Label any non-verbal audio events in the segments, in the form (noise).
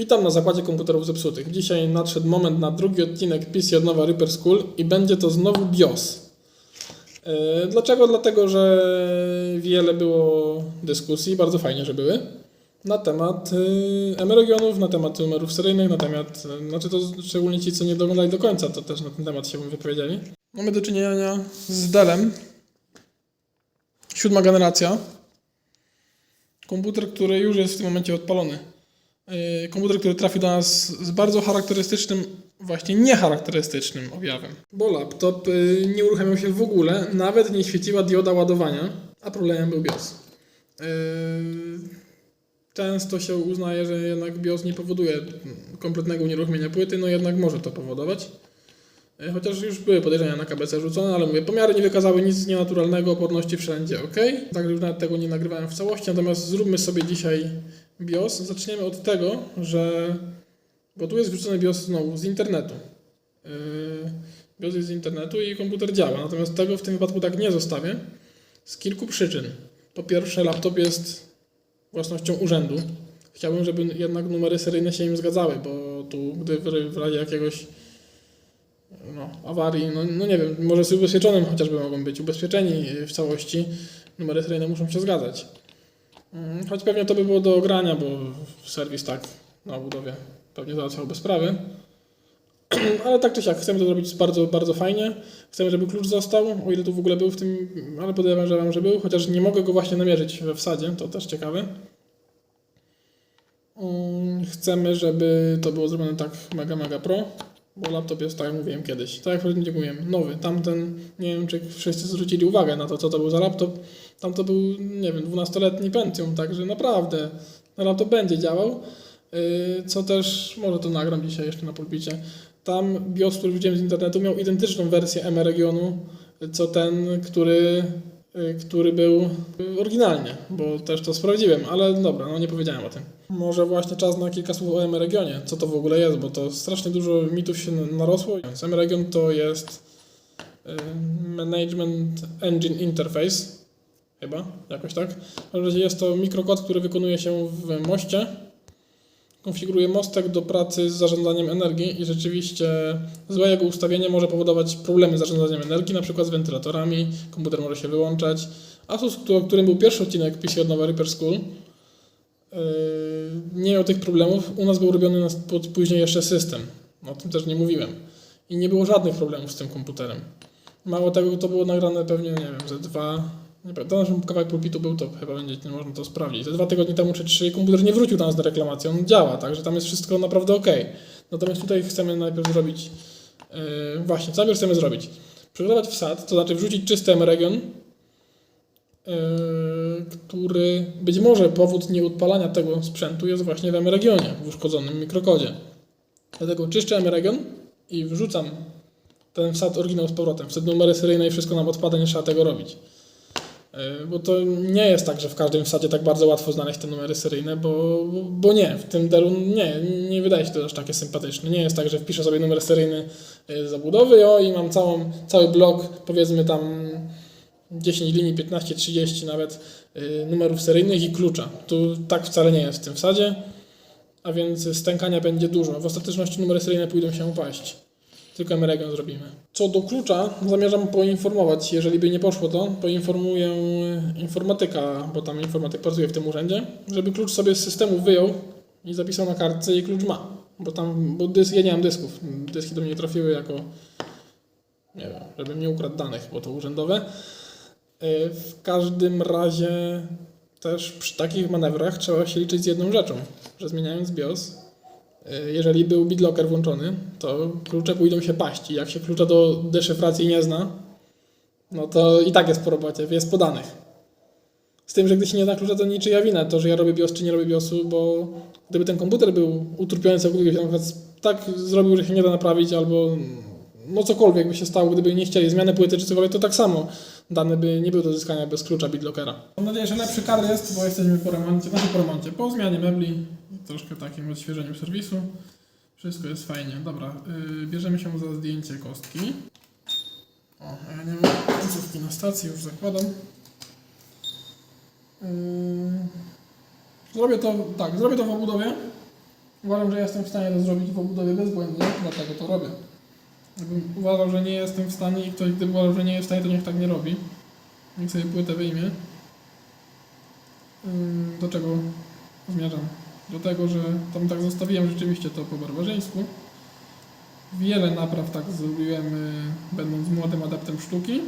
Witam na zakładzie komputerów zepsutych. Dzisiaj nadszedł moment na drugi odcinek PC od nowa Reaper School i będzie to znowu BIOS. Yy, Dlaczego? Dlatego, że wiele było dyskusji, bardzo fajnie, że były, na temat yy, emeregionów, na temat numerów seryjnych, na temat, yy, znaczy to szczególnie ci, co nie doglądali do końca, to też na ten temat się wypowiedzieli. Mamy do czynienia z Dellem. Siódma generacja. Komputer, który już jest w tym momencie odpalony. Yy, Komputer, który trafił do nas z bardzo charakterystycznym, właśnie niecharakterystycznym objawem. Bo laptop yy, nie uruchamiał się w ogóle, nawet nie świeciła dioda ładowania, a problemem był BIOS. Yy, Często się uznaje, że jednak BIOS nie powoduje kompletnego unieruchomienia płyty, no jednak może to powodować. Chociaż już były podejrzenia na KBC rzucone, ale mówię, pomiary nie wykazały nic nienaturalnego, oporności wszędzie ok. Także już nawet tego nie nagrywałem w całości, natomiast zróbmy sobie dzisiaj BIOS. Zaczniemy od tego, że. Bo tu jest wrzucony BIOS znowu z internetu. Yy, BIOS jest z internetu i komputer działa. Natomiast tego w tym wypadku tak nie zostawię. Z kilku przyczyn. Po pierwsze, laptop jest własnością urzędu. Chciałbym, żeby jednak numery seryjne się im zgadzały, bo tu, gdy w, razie jakiegoś no, awarii, no, no nie wiem, może z ubezpieczonym chociażby mogą być ubezpieczeni w całości, numery seryjne muszą się zgadzać. Mm, Choć pewnie to by było do ogrania, bo serwis tak na budowie pewnie załatwiałby sprawy. (clears throat) Ale tak czy siak, chcemy to zrobić bardzo, bardzo fajnie. Chcemy, żeby klucz został, o ile tu w ogóle był w tym, ale podejrzewam, że był, chociaż nie mogę go właśnie namierzyć we wsadzie, to też ciekawe. Mm, Chcemy, żeby to było zrobione tak mega, mega pro, bo laptop jest, tak jak mówiłem kiedyś, tak jak wcześniej mówiłem, nowy. Tamten, nie wiem czy wszyscy zwrócili uwagę na to, co to był za laptop. Tam to był, nie wiem, 12-letni Pentium, także naprawdę laptop będzie działał. Yy, Co też, może to nagram dzisiaj jeszcze na pulpicie. Tam BIOS, który widziałem z internetu, miał identyczną wersję M regionu, co ten, który, który był oryginalnie, bo też to sprawdziłem, ale dobra, no nie powiedziałem o tym. Może właśnie czas na kilka słów o M regionie, co to w ogóle jest, bo to strasznie dużo mitów się narosło. M region to jest yy, Management Engine Interface, chyba, jakoś tak. W każdym razie jest to mikrokod, który wykonuje się w moście. Konfiguruje mostek do pracy z zarządzaniem energii i rzeczywiście złe jego ustawienie może powodować problemy z zarządzaniem energii, na przykład z wentylatorami, komputer może się wyłączać. Asus, o którym był pierwszy odcinek PC od nowa Reaper School, yy, nie miał tych problemów. U nas był robiony później jeszcze system. O tym też nie mówiłem. I nie było żadnych problemów z tym komputerem. Mało tego, to było nagrane pewnie, nie wiem, ze dwa, nie pamiętam, naszym kawałek pulpitu był to, chyba będzie, można to sprawdzić. Ze dwa tygodnie temu czy trzy komputer nie wrócił do nas do reklamacji, on działa, także tam jest wszystko naprawdę ok. Natomiast tutaj chcemy najpierw zrobić, yy, właśnie, co najpierw chcemy zrobić? Przygotować wsad, to znaczy wrzucić czysty region, yy, który być może powód nieodpalania tego sprzętu jest właśnie w regionie, w uszkodzonym mikrokodzie. Dlatego czyszczę region i wrzucam ten wsad oryginał z powrotem. Wtedy numery seryjne i wszystko nam odpada, nie trzeba tego robić. Yy, Bo to nie jest tak, że w każdym wsadzie tak bardzo łatwo znaleźć te numery seryjne, bo, bo nie, w tym delu nie, nie wydaje się to aż takie sympatyczne. Nie jest tak, że wpiszę sobie numer seryjny yy, zabudowy o, i mam całą, cały blok, powiedzmy tam 10 linii, 15, 30 nawet yy, numerów seryjnych i klucza. Tu tak wcale nie jest w tym wsadzie, a więc stękania będzie dużo. W ostateczności numery seryjne pójdą się upaść. Tylko emeregon zrobimy. Co do klucza, zamierzam poinformować, jeżeli by nie poszło to, poinformuję informatyka, bo tam informatyk pracuje w tym urzędzie, żeby klucz sobie z systemu wyjął i zapisał na kartce i klucz ma. Bo tam, bo dys, ja nie mam dysków. Dyski do mnie trafiły jako, nie wiem, żebym nie ukradł danych, bo to urzędowe. Yy, W każdym razie też przy takich manewrach trzeba się liczyć z jedną rzeczą, że zmieniając BIOS, jeżeli był BitLocker włączony, to klucze pójdą się paść jak się klucza do deszyfracji nie zna, no to i tak jest po robocie, jest podanych. Z tym, że gdy się nie zna klucza, to niczyja wina, to, że ja robię BIOS czy nie robię BIOSu, bo gdyby ten komputer był utrudniony całkowicie, na przykład tak zrobił, że się nie da naprawić, albo no cokolwiek by się stało, gdyby nie chcieli zmiany płyty czy cokolwiek, to tak samo dane by nie były do zyskania bez klucza BitLockera. Mam nadzieję, że lepszy kar jest, bo jesteśmy po remoncie, znaczy po remoncie, po zmianie mebli, troszkę takim odświeżeniu serwisu. Wszystko jest fajnie. Dobra, yy, bierzemy się za zdjęcie kostki. O, a ja nie mam końcówki na stacji, już zakładam. Yy, zrobię to, tak, zrobię to w obudowie. Uważam, że jestem w stanie to zrobić w obudowie bezbłędnie, dlatego to robię. Gdybym uważał, że nie jestem w stanie i ktoś gdyby uważał, że nie jest w stanie, to niech tak nie robi. Niech sobie płytę wyjmie. Do czego zmierzam? Do tego, że tam tak zostawiłem rzeczywiście to po barbarzyńsku. Wiele napraw tak zrobiłem, y, będąc młodym adeptem sztuki.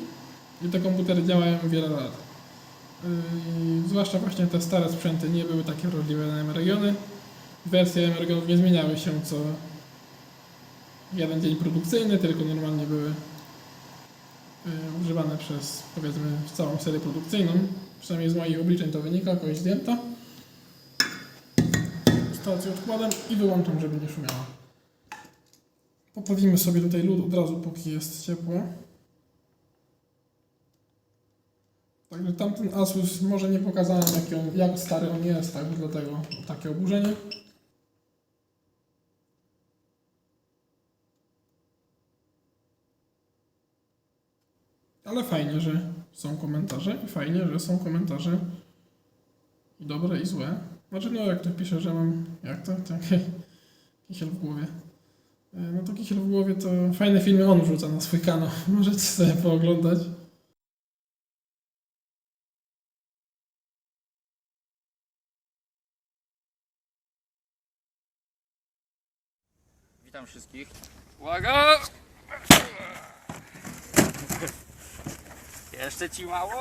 I te komputery działają wiele lat. Yy, zwłaszcza właśnie te stare sprzęty nie były takie wrażliwe na regiony. Wersje regionów nie zmieniały się co jeden dzień produkcyjny, tylko normalnie były yy, używane przez powiedzmy całą serię produkcyjną. Przynajmniej z moich obliczeń to wynika, kogoś zdjęta. Stację odkładam i wyłączam, żeby nie szumiała. Poprawimy sobie tutaj lód od razu, póki jest ciepło. Także tamten Asus może nie pokazałem jaki on, jak stary on jest, tak, dlatego takie oburzenie. Ale fajnie, że są komentarze i fajnie, że są komentarze i dobre i złe. Znaczy no jak to pisze, że mam, jak to, taki (laughs) kisiel w głowie. E, No to kisiel w głowie to fajne filmy on wrzuca na swój kanał, (laughs) możecie sobie pooglądać. Witam wszystkich. Uwaga! Jeszcze ci mało?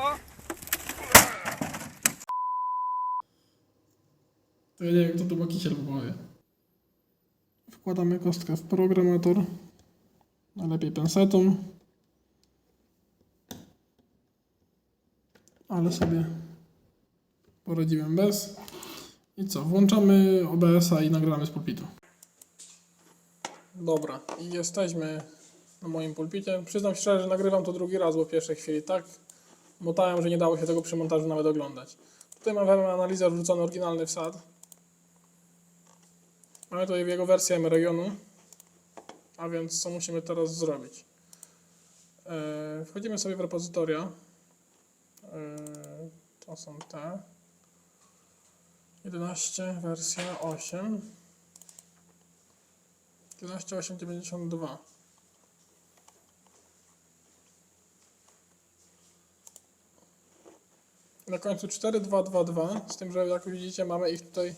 To ja nie wiem, kto tu ma kisiel w głowie. Wkładamy kostkę w programator. Najlepiej pensetą. Ale sobie poradziłem bez. I co? Włączamy OBS-a i nagramy z pulpitu. Dobra, i jesteśmy na moim pulpicie. Przyznam szczerze, że nagrywam to drugi raz, bo w pierwszej chwili tak motałem, że nie dało się tego przy montażu nawet oglądać. Tutaj mamy analizę wrzucony oryginalny wsad. Mamy tutaj jego wersję M regionu. A więc co musimy teraz zrobić? E, wchodzimy sobie w repozytoria. E, to są te. 11, wersja 8. 11892. Na końcu 4222, z tym, że jak widzicie mamy ich tutaj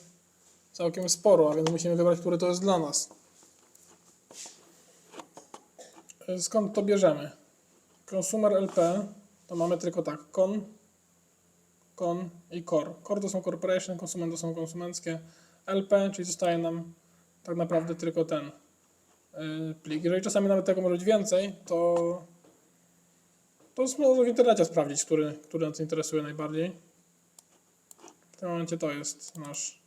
całkiem sporo, a więc musimy wybrać, który to jest dla nas. E, Skąd to bierzemy? Consumer LP to mamy tylko tak, con, con i core. Core to są corporation, konsument to są konsumenckie. LP, czyli zostaje nam tak naprawdę tylko ten yy, plik. Jeżeli czasami nawet tego może być więcej, to to można w internecie sprawdzić, który, który nas interesuje najbardziej. W tym momencie to jest nasz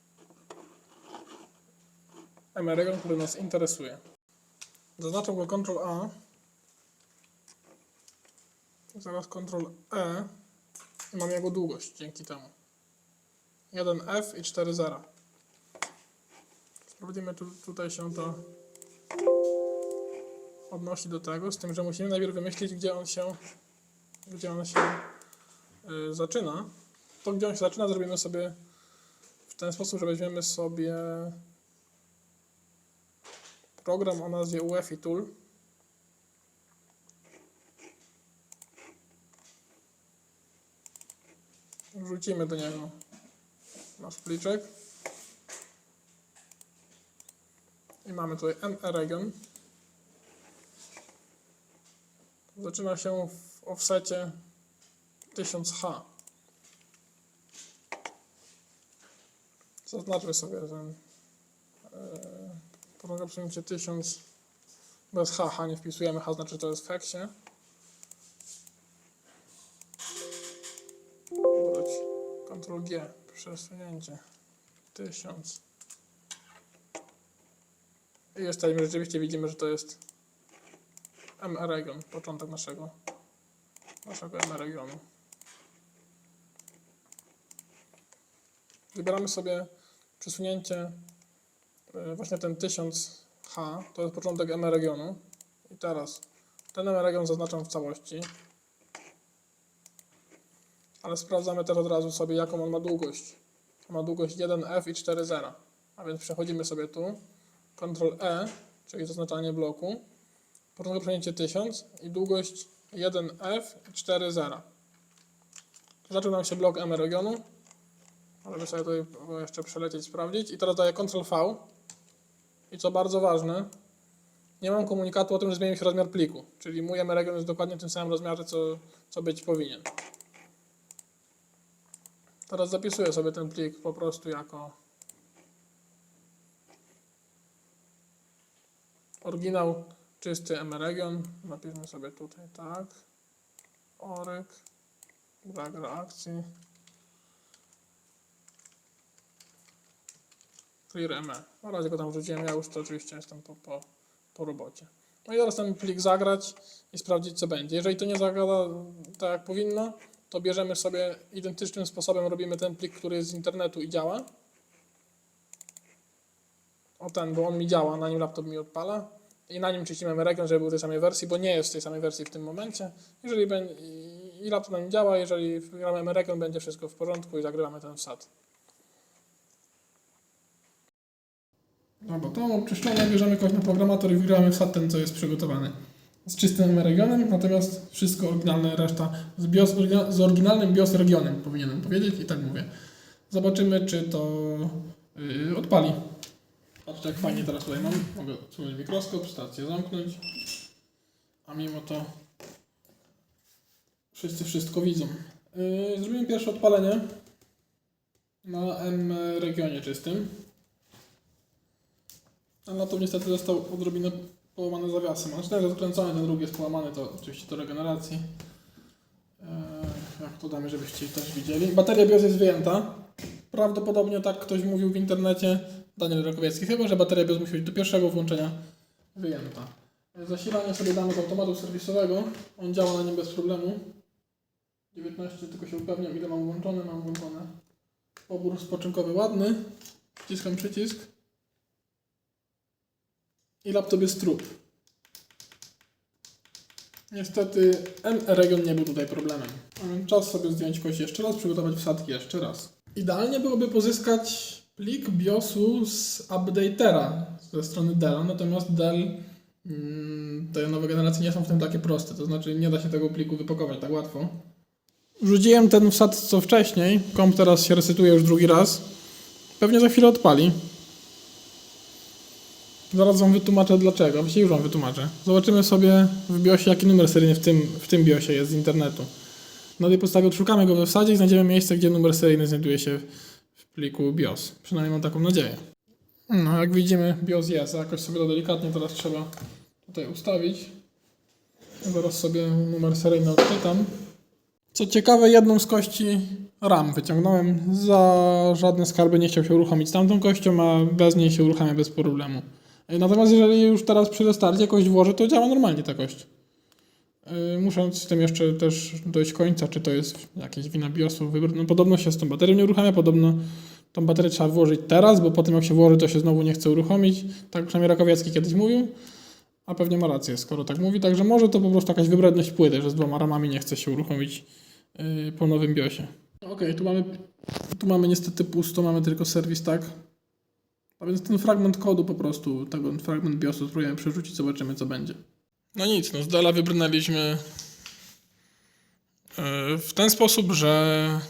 emerygon, który nas interesuje. Zaznaczam go Ctrl A. Zaraz Ctrl E. I mam jego długość dzięki temu. 1F i 4 zera. Sprawdzimy, tu, tutaj się to odnosi do tego, z tym, że musimy najpierw wymyślić, gdzie on się, gdzie on się y, zaczyna. To, gdzie on się zaczyna, zrobimy sobie w ten sposób, że weźmiemy sobie program o nazwie UEFI Tool. Wrzucimy do niego nasz pliczek. I mamy tutaj ME region. Zaczyna się offsecie 1000H. Zaznaczmy sobie ten e, program przyjęcie 1000 bez H, H nie wpisujemy, H znaczy to jest w heksie. Wróć. Ctrl G, przesunięcie 1000. I jesteśmy, rzeczywiście widzimy, że to jest M region, początek naszego M regionu. Wybieramy sobie przesunięcie e, właśnie ten 1000H, to jest początek M regionu. I teraz ten M region zaznaczam w całości. Ale sprawdzamy też od razu sobie, jaką on ma długość. Ma długość 1F i 4 zera. A więc przechodzimy sobie tu, Ctrl E, czyli zaznaczanie bloku, początkowe przejęcie 1000 i długość 1F 4.0. Zaczął nam się blok M regionu. Możemy sobie tutaj jeszcze przelecieć, sprawdzić. I teraz daję Ctrl V. I co bardzo ważne, nie mam komunikatu o tym, że zmienił się rozmiar pliku. Czyli mój M region jest dokładnie w tym samym rozmiarze, co, co być powinien. Teraz zapisuję sobie ten plik po prostu jako oryginał czysty mregion. Napiszmy sobie tutaj tak. Oryk. Brak reakcji. Clear ME. Na razie go tam wrzuciłem, ja już to oczywiście jestem po, po, po robocie. No i teraz ten plik zagrać i sprawdzić co będzie. Jeżeli to nie zagra tak jak powinno, to bierzemy sobie identycznym sposobem, robimy ten plik, który jest z internetu i działa. O ten, bo on mi działa, na nim laptop mi odpala. I na nim czyścimy region, żeby był w tej samej wersji, bo nie jest w tej samej wersji w tym momencie. Jeżeli będzie, i- laptop na nim działa, jeżeli gramy region, będzie wszystko w porządku i zagrywamy ten wsad. No bo to oczyszczone bierzemy kogoś na programator i wgramy wsad ten, co jest przygotowany. Z czystym regionem, natomiast wszystko oryginalne, reszta z, BIOS, z oryginalnym BIOS regionem powinienem powiedzieć i tak mówię. Zobaczymy, czy to yy, odpali. Patrzcie, jak fajnie teraz tutaj mam. Mogę odsunąć mikroskop, stację zamknąć. A mimo to wszyscy wszystko widzą. Yy, zrobimy pierwsze odpalenie na M regionie czystym. Ten laptop niestety został odrobinę połamany zawiasem. Znaczy ten jest odkręcony, ten drugi jest połamany, to oczywiście do regeneracji. Eee, jak to damy, żebyście też widzieli. Bateria BIOS jest wyjęta. Prawdopodobnie tak ktoś mówił w internecie, Daniel Rakowiecki, chyba że bateria BIOS musi być do pierwszego włączenia wyjęta. Zasilanie sobie damy z automatu serwisowego. On działa na nim bez problemu. 19, tylko się upewniam ile mam włączone. Mam włączone. Pobór spoczynkowy ładny. Wciskam przycisk. I laptop jest trup. Niestety M-Region nie był tutaj problemem. Czas sobie zdjąć kość jeszcze raz, przygotować wsadki jeszcze raz. Idealnie byłoby pozyskać plik BIOSu z updatera ze strony Della, natomiast Dell, mm, te nowe generacje nie są w tym takie proste, to znaczy nie da się tego pliku wypakować tak łatwo. Wrzuciłem ten wsad co wcześniej, komp teraz się resetuje już drugi raz. Pewnie za chwilę odpali. Zaraz wam wytłumaczę dlaczego, właściwie już wam wytłumaczę. Zobaczymy sobie w BIOSie jaki numer seryjny w tym, w tym BIOSie jest z internetu. Na tej podstawie odszukamy go we wsadzie i znajdziemy miejsce, gdzie numer seryjny znajduje się pliku BIOS. Przynajmniej mam taką nadzieję. No, jak widzimy, BIOS jest, jakoś sobie to delikatnie teraz trzeba tutaj ustawić. Zaraz sobie numer seryjny odczytam. Co ciekawe, jedną z kości RAM wyciągnąłem. Za żadne skarby nie chciał się uruchomić tamtą kością, a bez niej się uruchamia bez problemu. Natomiast jeżeli już teraz przy restarcie kość włożę, to działa normalnie ta kość. Yy, Muszę z tym jeszcze też dojść końca, czy to jest jakieś wina BIOSu. Wybór- No, podobno się z tą baterią nie uruchamia, podobno tą baterię trzeba włożyć teraz, bo potem jak się włoży, to się znowu nie chce uruchomić. Tak przynajmniej Rakowiecki kiedyś mówił, a pewnie ma rację, skoro tak mówi. Także może to po prostu jakaś wybredność płyty, że z dwoma ramami nie chce się uruchomić yy, po nowym BIOSie. Okej, tu mamy, tu mamy niestety pusto, mamy tylko serwis tak. A więc ten fragment kodu po prostu, tego fragment BIOSu spróbujemy przerzucić, zobaczymy co będzie. No nic, no z Dela wybrnęliśmy e, w ten sposób, że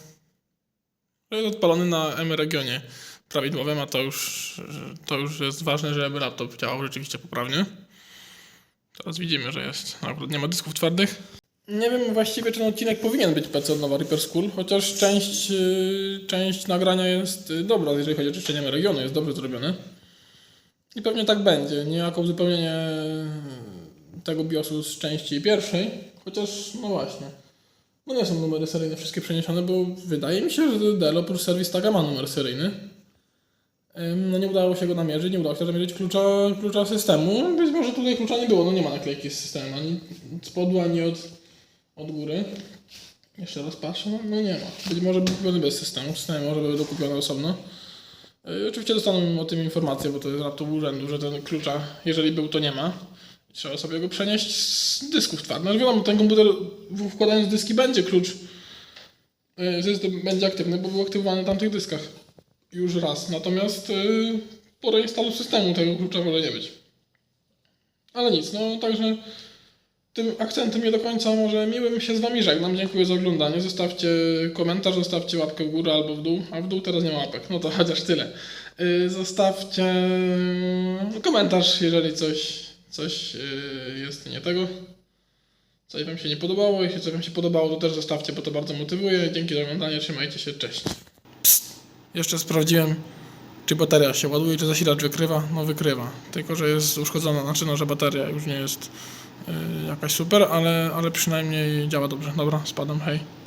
jest odpalony na M-regionie prawidłowym, a to już, to już jest ważne, żeby laptop działał rzeczywiście poprawnie. Teraz widzimy, że jest, akurat nie ma dysków twardych. Nie wiem właściwie, czy ten odcinek powinien być PC od Nowa Reaper School, chociaż część, yy, część nagrania jest yy, dobra, jeżeli chodzi o czyszczenie regionu, jest dobrze zrobione. I pewnie tak będzie, niejako uzupełnienie tego BIOSu z części pierwszej, chociaż no właśnie. No nie są numery seryjne wszystkie przeniesione, bo wydaje mi się, że Dell oprócz Service Taga ma numer seryjny. No nie udało się go namierzyć, nie udało się zamierzyć klucza, klucza systemu. Być może tutaj klucza nie było, no nie ma naklejki z systemem, ani od spodu, ani od, od góry. Jeszcze raz patrzę, no, no nie ma. Być może był kupiony bez systemu, system może były dokupione osobno. Yy, oczywiście dostaną o tym informację, bo to jest laptop urzędu, że ten klucza, jeżeli był, to nie ma. Trzeba sobie go przenieść z dysków twardych. No wiadomo, ten komputer wkładając dyski będzie klucz. System będzie aktywny, bo był aktywowany na tamtych dyskach. Już raz. Natomiast yy, po reinstalu systemu tego klucza wolę nie być. Ale nic, no także tym akcentem nie do końca może miłym się z Wami żegnam. Dziękuję za oglądanie. Zostawcie komentarz, zostawcie łapkę w górę albo w dół, a w dół teraz nie ma łapek. No to chociaż tyle. Yy, Zostawcie komentarz, jeżeli coś, coś yy, jest nie tego. Coś Wam się nie podobało. Jeśli coś Wam się podobało, to też zostawcie, bo to bardzo motywuje. Dzięki za oglądanie, trzymajcie się, cześć. Jeszcze sprawdziłem, czy bateria się ładuje, czy zasilacz wykrywa. No wykrywa, tylko że jest uszkodzona, znaczy no, że bateria już nie jest y, jakaś super, ale, ale przynajmniej działa dobrze. Dobra, spadam, hej.